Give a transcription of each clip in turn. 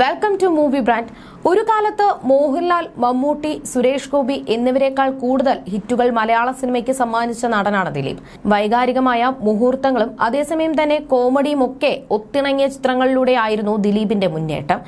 Welcome to movie brand ഒരു കാലത്ത് മോഹൻലാൽ മമ്മൂട്ടി സുരേഷ് ഗോപി എന്നിവരെക്കാൾ കൂടുതൽ ഹിറ്റുകൾ മലയാള സിനിമയ്ക്ക് സമ്മാനിച്ച നടനാണ് ദിലീപ്. വൈകാരികമായ മുഹൂർത്തങ്ങളും അതേസമയം തന്നെ കോമഡിയും ഒക്കെ ഒത്തിണങ്ങിയ ചിത്രങ്ങളിലൂടെ ആയിരുന്നു ദിലീപിന്റെ മുന്നേറ്റം.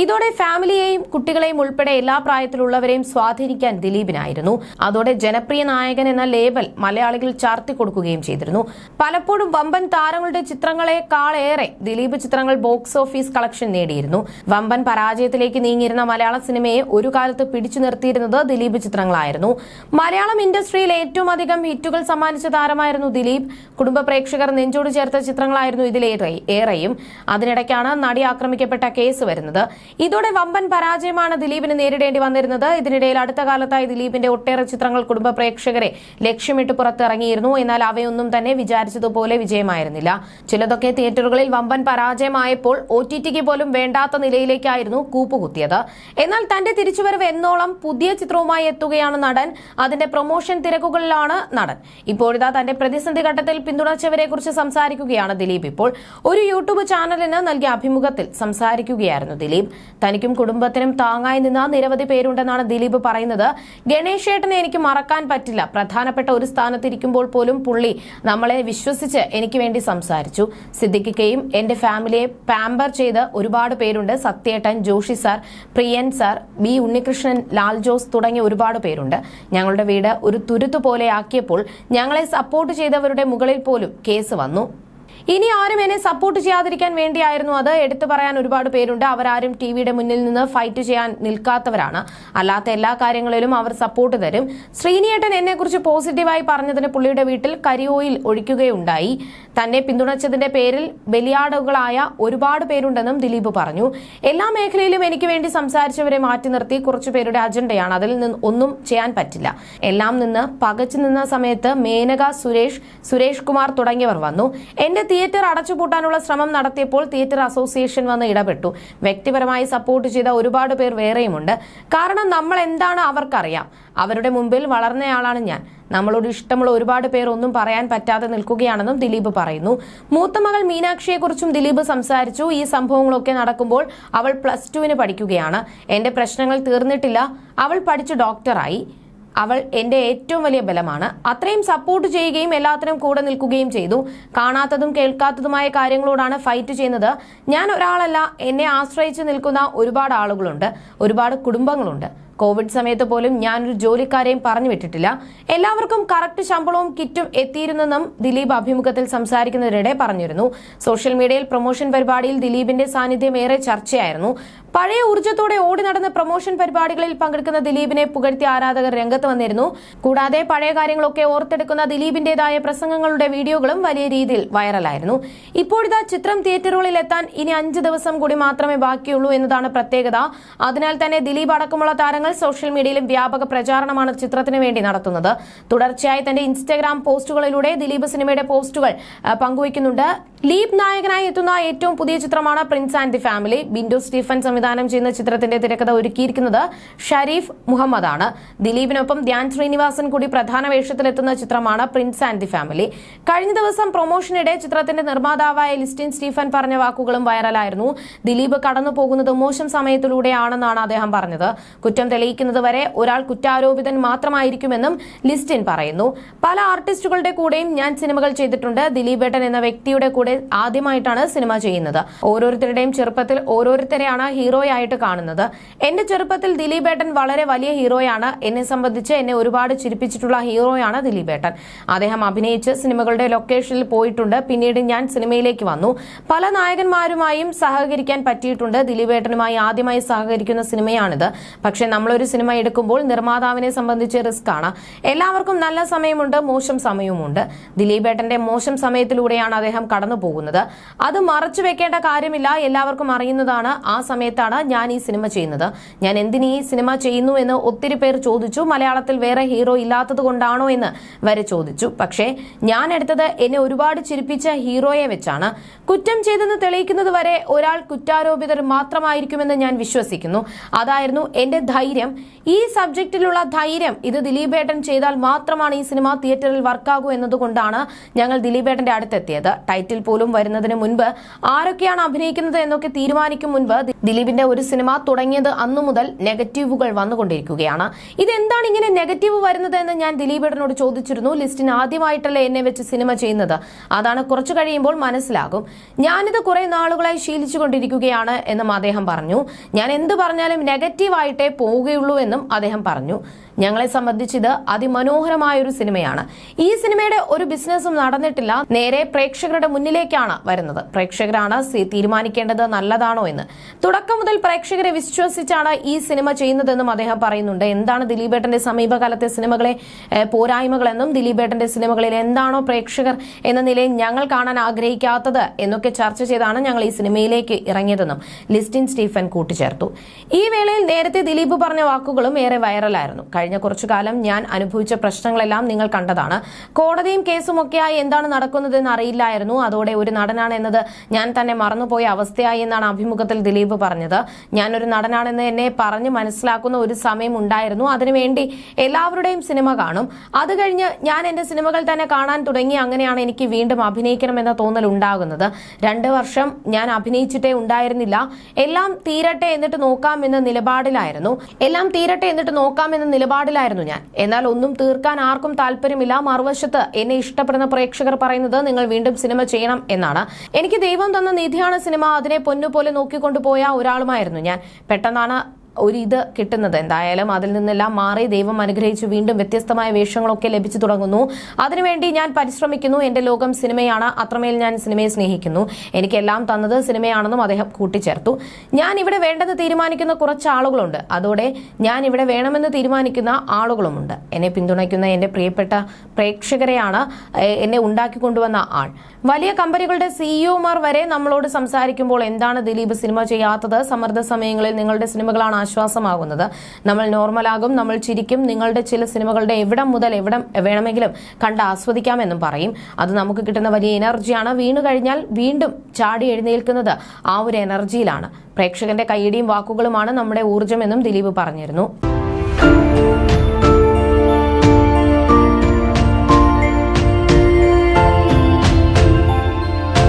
ഇതോടെ ഫാമിലിയെയും കുട്ടികളെയും ഉൾപ്പെടെ എല്ലാ പ്രായത്തിലുള്ളവരെയും സ്വാധീനിക്കാൻ ദിലീപിനായിരുന്നു. അതോടെ ജനപ്രിയ നായകൻ എന്ന ലേബൽ മലയാളികൾ ചാർത്തി കൊടുക്കുകയും ചെയ്തിരുന്നു. പലപ്പോഴും വമ്പൻ താരങ്ങളുടെ ചിത്രങ്ങളെക്കാളേറെ ദിലീപ് ചിത്രങ്ങൾ ബോക്സ് ഓഫീസ് കളക്ഷൻ നേടിയിരുന്നു. വമ്പൻ പരാജയത്തിലേക്ക് നീങ്ങിയിരുന്ന മലയാള സിനിമയെ ഒരു കാലത്ത് പിടിച്ചു നിർത്തിയിരുന്നത് ദിലീപ് ചിത്രങ്ങളായിരുന്നു. മലയാളം ഇൻഡസ്ട്രിയിൽ ഏറ്റവും അധികം ഹിറ്റുകൾ സമ്മാനിച്ച താരമായിരുന്നു ദിലീപ്. കുടുംബ പ്രേക്ഷകർ നെഞ്ചോട് ചേർത്ത ചിത്രങ്ങളായിരുന്നു ഇതിലേറെ ഏറെയും. അതിനിടയ്ക്കാണ് നടി ആക്രമിക്കപ്പെട്ട കേസ് വരുന്നത്. ഇതോടെ വമ്പൻ പരാജയമാണ് ദിലീപിന് നേരിടേണ്ടി വന്നിരുന്നത്. ഇതിനിടയിൽ അടുത്ത കാലത്തായി ദിലീപിന്റെ ഒട്ടേറെ ചിത്രങ്ങൾ കുടുംബ പ്രേക്ഷകരെ ലക്ഷ്യമിട്ട് പുറത്തിറങ്ങിയിരുന്നു. എന്നാൽ അവയൊന്നും തന്നെ വിചാരിച്ചതുപോലെ വിജയമായിരുന്നില്ല. ചിലതൊക്കെ തിയേറ്ററുകളിൽ വമ്പൻ പരാജയമായപ്പോൾ ഒ ടി ടിക്ക് പോലും വേണ്ടാത്ത നിലയിലേക്കായിരുന്നു കൂപ്പുകുത്തിയത്. എന്നാൽ തന്റെ തിരിച്ചുവരവ് എന്നോളം പുതിയ ചിത്രവുമായി എത്തുകയാണ് നടൻ. അതിന്റെ പ്രൊമോഷൻ തിരക്കുകളിലാണ് നടൻ. ഇപ്പോഴിതാ തന്റെ പ്രതിസന്ധി ഘട്ടത്തിൽ പിന്തുണച്ചവരെ കുറിച്ച് സംസാരിക്കുകയാണ് ദിലീപ് ഇപ്പോൾ. ഒരു യൂട്യൂബ് ചാനലിന് നൽകിയ അഭിമുഖത്തിൽ സംസാരിക്കുകയായിരുന്നു ദിലീപ്. തനിക്കും കുടുംബത്തിനും താങ്ങായി നിന്ന നിരവധി പേരുണ്ടെന്നാണ് ദിലീപ് പറയുന്നത്. ഗണേശേട്ടനെ എനിക്ക് മറക്കാൻ പറ്റില്ല. പ്രധാനപ്പെട്ട ഒരു സ്ഥാനത്തിരിക്കുമ്പോൾ പോലും പുള്ളി നമ്മളെ വിശ്വസിച്ച് എനിക്ക് വേണ്ടി സംസാരിച്ചു. സിദ്ദിഖിക്കയും എന്റെ ഫാമിലിയെ പാമ്പർ ചെയ്ത് ഒരുപാട് പേരുണ്ട്. സത്യേട്ടൻ Joshi sir Priyan sir B Unnikrishnan Lal Jose തുടങ്ങിയ ഒരുപാട് പേരുണ്ട്. ഞങ്ങളുടെ വീട് ഒരു തുരുത്തു പോലെ ആക്കിയപ്പോൾ ഞങ്ങളെ സപ്പോർട്ട് ചെയ്തവരുടെ മുകളിൽ പോലും കേസ് വന്നു. ഇനി ആരും എന്നെ സപ്പോർട്ട് ചെയ്യാതിരിക്കാൻ വേണ്ടിയായിരുന്നു അത്. എടുത്തു പറയാൻ ഒരുപാട് പേരുണ്ട്. അവരാരും ടി വിയുടെ മുന്നിൽ നിന്ന് ഫൈറ്റ് ചെയ്യാൻ നിൽക്കാത്തവരാണ്. അല്ലാത്ത എല്ലാ കാര്യങ്ങളിലും അവർ സപ്പോർട്ട് തരും. ശ്രീനിയേട്ടൻ എന്നെ കുറിച്ച് പോസിറ്റീവായി പറഞ്ഞതിന് പുള്ളിയുടെ വീട്ടിൽ കരിയോയിൽ ഒഴിക്കുകയുണ്ടായി. തന്നെ പിന്തുണച്ചതിന്റെ പേരിൽ ബലിയാടുകളായ ഒരുപാട് പേരുണ്ടെന്നും ദിലീപ് പറഞ്ഞു. എല്ലാ മേഖലയിലും എനിക്ക് വേണ്ടി സംസാരിച്ചവരെ മാറ്റി നിർത്തി കുറച്ചു പേരുടെ അജണ്ടയാണ്. അതിൽ നിന്ന് ഒന്നും ചെയ്യാൻ പറ്റില്ല. എല്ലാം നിന്ന് പകച്ചു നിന്ന സമയത്ത് മേനക സുരേഷ് സുരേഷ് കുമാർ തുടങ്ങിയവർ വന്നു. എന്റെ തിയേറ്റർ അടച്ചുപൂട്ടാനുള്ള ശ്രമം നടത്തിയപ്പോൾ തിയേറ്റർ അസോസിയേഷൻ വന്ന് ഇടപെട്ടു. വ്യക്തിപരമായി സപ്പോർട്ട് ചെയ്ത ഒരുപാട് പേർ വേറെയുമുണ്ട്. കാരണം നമ്മൾ എന്താണ് അവർക്കറിയാം. അവരുടെ മുമ്പിൽ വളർന്നയാളാണ് ഞാൻ. നമ്മളോട് ഇഷ്ടമുള്ള ഒരുപാട് പേർ ഒന്നും പറയാൻ പറ്റാതെ നിൽക്കുകയാണെന്നും ദിലീപ് പറയുന്നു. മൂത്ത മകൾ മീനാക്ഷിയെക്കുറിച്ചും ദിലീപ് സംസാരിച്ചു. ഈ സംഭവങ്ങളൊക്കെ നടക്കുമ്പോൾ അവൾ പ്ലസ് ടുവിന് പഠിക്കുകയാണ്. എന്റെ പ്രശ്നങ്ങൾ തീർന്നിട്ടില്ല. അവൾ പഠിച്ച് ഡോക്ടറായി. അവൾ എന്റെ ഏറ്റവും വലിയ ബലമാണ്. അത്രയും സപ്പോർട്ട് ചെയ്യുകയും എല്ലാത്തിനും കൂടെ നിൽക്കുകയും ചെയ്തു. കാണാത്തതും കേൾക്കാത്തതുമായ കാര്യങ്ങളോടാണ് ഫൈറ്റ് ചെയ്യുന്നത്. ഞാൻ ഒരാളല്ല എന്നെ ആശ്രയിച്ച് നിൽക്കുന്ന ഒരുപാട് ആളുകളുണ്ട്. ഒരുപാട് കുടുംബങ്ങളുണ്ട്. കോവിഡ് സമയത്ത് പോലും ഞാനൊരു ജോലിക്കാരെയും പറഞ്ഞു വിട്ടിട്ടില്ല. എല്ലാവർക്കും കറക്റ്റ് ശമ്പളവും കിറ്റും എത്തിയിരുന്നെന്നും ദിലീപ് അഭിമുഖത്തിൽ സംസാരിക്കുന്നതിനിടെ പറഞ്ഞിരുന്നു. സോഷ്യൽ മീഡിയയിൽ പ്രൊമോഷൻ പരിപാടിയിൽ ദിലീപിന്റെ സാന്നിധ്യം ഏറെ ചർച്ചയായിരുന്നു. പഴയ ഊർജത്തോടെ ഓടി നടന്ന പ്രൊമോഷൻ പരിപാടികളിൽ പങ്കെടുക്കുന്ന ദിലീപിനെ പുകഴ്ത്തി ആരാധകർ രംഗത്ത് വന്നിരുന്നു. കൂടാതെ പഴയ കാര്യങ്ങളൊക്കെ ഓർത്തെടുക്കുന്ന ദിലീപിന്റേതായ പ്രസംഗങ്ങളുടെ വീഡിയോകളും വലിയ രീതിയിൽ വൈറലായിരുന്നു. ഇപ്പോഴിതാ ചിത്രം തിയേറ്ററുകളിൽ എത്താൻ ഇനി അഞ്ച് ദിവസം കൂടി മാത്രമേ ബാക്കിയുള്ളൂ എന്നതാണ് പ്രത്യേകത. അതിനാൽ തന്നെ ദിലീപ് അടക്കമുള്ള താരങ്ങൾ സോഷ്യൽ മീഡിയയിലും വ്യാപക പ്രചാരണമാണ് ചിത്രത്തിന് വേണ്ടി നടത്തുന്നത്. തുടർച്ചയായി തന്റെ ഇൻസ്റ്റാഗ്രാം പോസ്റ്റുകളിലൂടെ ദിലീപ് സിനിമയുടെ പോസ്റ്റുകൾ പങ്കുവയ്ക്കുന്നുണ്ട്. ലീപ് നായകനായി എത്തുന്ന ഏറ്റവും പുതിയ ചിത്രമാണ് prince and the family. Bindu Stephen സംവിധാനം ചെയ്യുന്ന ചിത്രത്തിന്റെ തിരക്കഥ ഒരുക്കിയിരിക്കുന്നത് ഷരീഫ് മുഹമ്മദ് ആണ് ദിലീപിനൊപ്പം ധ്യാൻ ശ്രീനിവാസൻ കൂടി പ്രധാന വേഷത്തിലെത്തുന്ന ചിത്രമാണ് പ്രിൻസ് ആൻഡ് ദി ഫാമിലി. കഴിഞ്ഞ ദിവസം പ്രൊമോഷനിടെ ചിത്രത്തിന്റെ നിർമ്മാതാവായ ലിസ്റ്റിൻ സ്റ്റീഫൻ പറഞ്ഞ വാക്കുകളും വൈറലായിരുന്നു. ദിലീപ് കടന്നു പോകുന്നത് മോശം സമയത്തിലൂടെയാണെന്നാണ് അദ്ദേഹം പറഞ്ഞത്. കുറ്റം തെളിയിക്കുന്നത് വരെ ഒരാൾ കുറ്റാരോപിതൻ മാത്രമായിരിക്കുമെന്നും ലിസ്റ്റിൻ പറയുന്നു. പല ആർട്ടിസ്റ്റുകളുടെ കൂടെയും ഞാൻ സിനിമകൾ ചെയ്തിട്ടുണ്ട്. ദിലീപ് ഏട്ടൻ എന്ന വ്യക്തിയുടെ കൂടെ ആദ്യമായിട്ടാണ് സിനിമ ചെയ്യുന്നത്. ഓരോരുത്തരുടെയും ചെറുപ്പത്തിൽ ഓരോരുത്തരെയാണ് ഹീറോയായിട്ട് കാണുന്നത്. എന്റെ ചെറുപ്പത്തിൽ ദിലീപേട്ടൻ വളരെ വലിയ ഹീറോയാണ്. എന്നെ സംബന്ധിച്ച് എന്നെ ഒരുപാട് ചിരിപ്പിച്ചിട്ടുള്ള ഹീറോയാണ് ദിലീപേട്ടൻ. അദ്ദേഹം അഭിനയിച്ച് സിനിമകളുടെ ലൊക്കേഷനിൽ പോയിട്ടുണ്ട്. പിന്നീട് ഞാൻ സിനിമയിലേക്ക് വന്നു. പല നായകന്മാരുമായും സഹകരിക്കാൻ പറ്റിയിട്ടുണ്ട്. ദിലീപേട്ടനുമായി ആദ്യമായി സഹകരിക്കുന്ന സിനിമയാണിത്. പക്ഷെ നമ്മളൊരു സിനിമ എടുക്കുമ്പോൾ നിർമ്മാതാവിനെ സംബന്ധിച്ച് റിസ്ക് ആണ്. എല്ലാവർക്കും നല്ല സമയമുണ്ട് മോശം സമയവുമുണ്ട്. ദിലീപേട്ടന്റെ മോശം സമയത്തിലൂടെയാണ് അദ്ദേഹം കടന്നു പോകുന്നത്. അത് മറച്ചു വെക്കേണ്ട കാര്യമില്ല. എല്ലാവർക്കും അറിയുന്നതാണ്. ആ സമയത്താണ് ഞാൻ ഈ സിനിമ ചെയ്യുന്നത്. ഞാൻ എന്തിനീ ഈ സിനിമ ചെയ്യുന്നു എന്ന് ഒത്തിരി പേർ ചോദിച്ചു. മലയാളത്തിൽ വേറെ ഹീറോ ഇല്ലാത്തത് കൊണ്ടാണോ എന്ന് വരെ ചോദിച്ചു. പക്ഷേ ഞാൻ എടുത്തത് എന്നെ ഒരുപാട് ചിരിപ്പിച്ച ഹീറോയെ വെച്ചാണ്. കുറ്റം ചെയ്തെന്ന് തെളിയിക്കുന്നത് വരെ ഒരാൾ കുറ്റാരോപിതർ മാത്രമായിരിക്കുമെന്ന് ഞാൻ വിശ്വസിക്കുന്നു. അതായിരുന്നു എന്റെ ധൈര്യം. ഈ സബ്ജക്റ്റിലുള്ള ധൈര്യം ഇത് ദിലീപേട്ടൻ ചെയ്താൽ മാത്രമാണ് ഈ സിനിമ തിയേറ്ററിൽ വർക്കാകൂ എന്നതുകൊണ്ടാണ് ഞങ്ങൾ ദിലീപേട്ടന്റെ അടുത്തെത്തിയത്. ടൈറ്റിൽ പോലും വരുന്നതിന് മുൻപ് ആരൊക്കെയാണ് അഭിനയിക്കുന്നത് എന്നൊക്കെ തീരുമാനിക്കും മുൻപ് ദിലീപിന്റെ ഒരു സിനിമ തുടങ്ങിയത് അന്നു മുതൽ നെഗറ്റീവുകൾ വന്നുകൊണ്ടിരിക്കുകയാണ്. ഇതെന്താണ് ഇങ്ങനെ നെഗറ്റീവ് വരുന്നത് എന്ന് ഞാൻ ദിലീപേടനോട് ചോദിച്ചിരുന്നു. ലിസ്റ്റിന് ആദ്യമായിട്ടല്ലേ എന്നെ വെച്ച് സിനിമ ചെയ്യുന്നത്. അതാണ് കുറച്ചു കഴിയുമ്പോൾ മനസ്സിലാകും. ഞാനിത് കുറെ നാളുകളായി ശീലിച്ചുകൊണ്ടിരിക്കുകയാണ് എന്നും അദ്ദേഹം പറഞ്ഞു. ഞാൻ എന്ത് പറഞ്ഞാലും നെഗറ്റീവായിട്ടേ പോവുകയുള്ളൂ എന്നും അദ്ദേഹം പറഞ്ഞു. ഞങ്ങളെ സംബന്ധിച്ച് ഇത് അതിമനോഹരമായ ഒരു സിനിമയാണ്. ഈ സിനിമയുടെ ഒരു ബിസിനസ്സും നടന്നിട്ടില്ല. നേരെ പ്രേക്ഷകരുടെ മുന്നിലേക്കാണ് വരുന്നത്. പ്രേക്ഷകരാണ് തീരുമാനിക്കേണ്ടത് നല്ലതാണോ എന്ന്. തുടക്കം മുതൽ പ്രേക്ഷകരെ വിശ്വസിച്ചാണ് ഈ സിനിമ ചെയ്യുന്നതെന്നും അദ്ദേഹം പറയുന്നുണ്ട്. എന്താണ് ദിലീപേട്ടന്റെ സമീപകാലത്തെ സിനിമകളെ പോരായ്മകളെന്നും ദിലീപേട്ടന്റെ സിനിമകളിൽ എന്താണോ പ്രേക്ഷകർ എന്ന നിലയിൽ ഞങ്ങൾ കാണാൻ ആഗ്രഹിക്കാത്തത് എന്നൊക്കെ ചർച്ച ചെയ്താണ് ഞങ്ങൾ ഈ സിനിമയിലേക്ക് ഇറങ്ങിയതെന്നും ലിസ്റ്റിൻ സ്റ്റീഫൻ കൂട്ടിച്ചേർത്തു. ഈ വേളയിൽ നേരത്തെ ദിലീപ് പറഞ്ഞ വാക്കുകളും ഏറെ വൈറലായിരുന്നു. കഴിഞ്ഞ കുറച്ചു കാലം ഞാൻ അനുഭവിച്ച പ്രശ്നങ്ങളെല്ലാം നിങ്ങൾ കണ്ടതാണ്. കോടതിയും കേസും ഒക്കെയായി എന്താണ് നടക്കുന്നതെന്ന് അറിയില്ലായിരുന്നു. അതോടെ ഒരു നടനാണ് എന്നത് ഞാൻ തന്നെ മറന്നുപോയ അവസ്ഥയായി എന്നാണ് അഭിമുഖത്തിൽ ദിലീപ് പറഞ്ഞത്. ഞാനൊരു നടനാണെന്ന് എന്നെ പറഞ്ഞ് മനസ്സിലാക്കുന്ന ഒരു സമയം ഉണ്ടായിരുന്നു. അതിനുവേണ്ടി എല്ലാവരുടെയും സിനിമ കാണും. അത് കഴിഞ്ഞ് ഞാൻ എന്റെ സിനിമകൾ തന്നെ കാണാൻ തുടങ്ങി. അങ്ങനെയാണ് എനിക്ക് വീണ്ടും അഭിനയിക്കണമെന്ന തോന്നൽ ഉണ്ടാകുന്നത്. രണ്ട് വർഷം ഞാൻ അഭിനയിച്ചിട്ടേ ഉണ്ടായിരുന്നില്ല. എല്ലാം തീരട്ടെ എന്നിട്ട് നോക്കാം എന്ന നിലപാടിലായിരുന്നു. എല്ലാം തീരട്ടെ എന്നിട്ട് നോക്കാം എന്ന നിലപാടിലായിരുന്നു ഞാൻ. എന്നാൽ ഒന്നും തീർക്കാൻ ആർക്കും താല്പര്യമില്ല. മറുവശത്ത് എന്നെ ഇഷ്ടപ്പെടുന്ന പ്രേക്ഷകർ പറയുന്നത് നിങ്ങൾ വീണ്ടും സിനിമ ചെയ്യണം എന്നാണ്. എനിക്ക് ദൈവം തന്ന നിധിയാണ് സിനിമ. അതിനെ പൊന്നുപോലെ നോക്കിക്കൊണ്ടുപോയ ഒരാളുമായിരുന്നു ഞാൻ. പെട്ടെന്നാണ് ഒരു ഇത് കിട്ടുന്നത്. എന്തായാലും അതിൽ നിന്നെല്ലാം മാറി ദൈവം അനുഗ്രഹിച്ച് വീണ്ടും വ്യത്യസ്തമായ വേഷങ്ങളൊക്കെ ലഭിച്ചു തുടങ്ങുന്നു. അതിനുവേണ്ടി ഞാൻ പരിശ്രമിക്കുന്നു. എന്റെ ലോകം സിനിമയാണ്. അത്രമേൽ ഞാൻ സിനിമയെ സ്നേഹിക്കുന്നു. എനിക്കെല്ലാം തന്നത് സിനിമയാണെന്നും അദ്ദേഹം കൂട്ടിച്ചേർത്തു. ഞാൻ ഇവിടെ വേണ്ടെന്ന് തീരുമാനിക്കുന്ന കുറച്ച് ആളുകളുണ്ട്. അതോടെ ഞാൻ ഇവിടെ വേണമെന്ന് തീരുമാനിക്കുന്ന ആളുകളുമുണ്ട്. എന്നെ പിന്തുണയ്ക്കുന്ന എന്റെ പ്രിയപ്പെട്ട പ്രേക്ഷകരെയാണ് എന്നെ ഉണ്ടാക്കി കൊണ്ടുവന്ന ആൾ. വലിയ കമ്പനികളുടെ സിഇഒമാർ വരെ നമ്മളോട് സംസാരിക്കുമ്പോൾ എന്താണ് ദിലീപ് സിനിമ ചെയ്യാത്തത്? സമ്മർദ്ദ സമയങ്ങളിൽ നിങ്ങളുടെ സിനിമകളാണ് ആശ്വാസമാകുന്നത്. നമ്മൾ നോർമലാകും നമ്മൾ ചിരിക്കും. നിങ്ങളുടെ ചില സിനിമകളുടെ എവിടം മുതൽ എവിടം വേണമെങ്കിലും കണ്ട് ആസ്വദിക്കാമെന്നും പറയും. അത് നമുക്ക് കിട്ടുന്ന വലിയ എനർജിയാണ് വീണു കഴിഞ്ഞാൽ വീണ്ടും ചാടി എഴുന്നേൽക്കുന്നത് ആ ഒരു എനർജിയിലാണ് പ്രേക്ഷകന്റെ കൈയടിയും വാക്കുകളുമാണ് നമ്മുടെ ഊർജമെന്നും ദിലീപ് പറഞ്ഞിരുന്നു.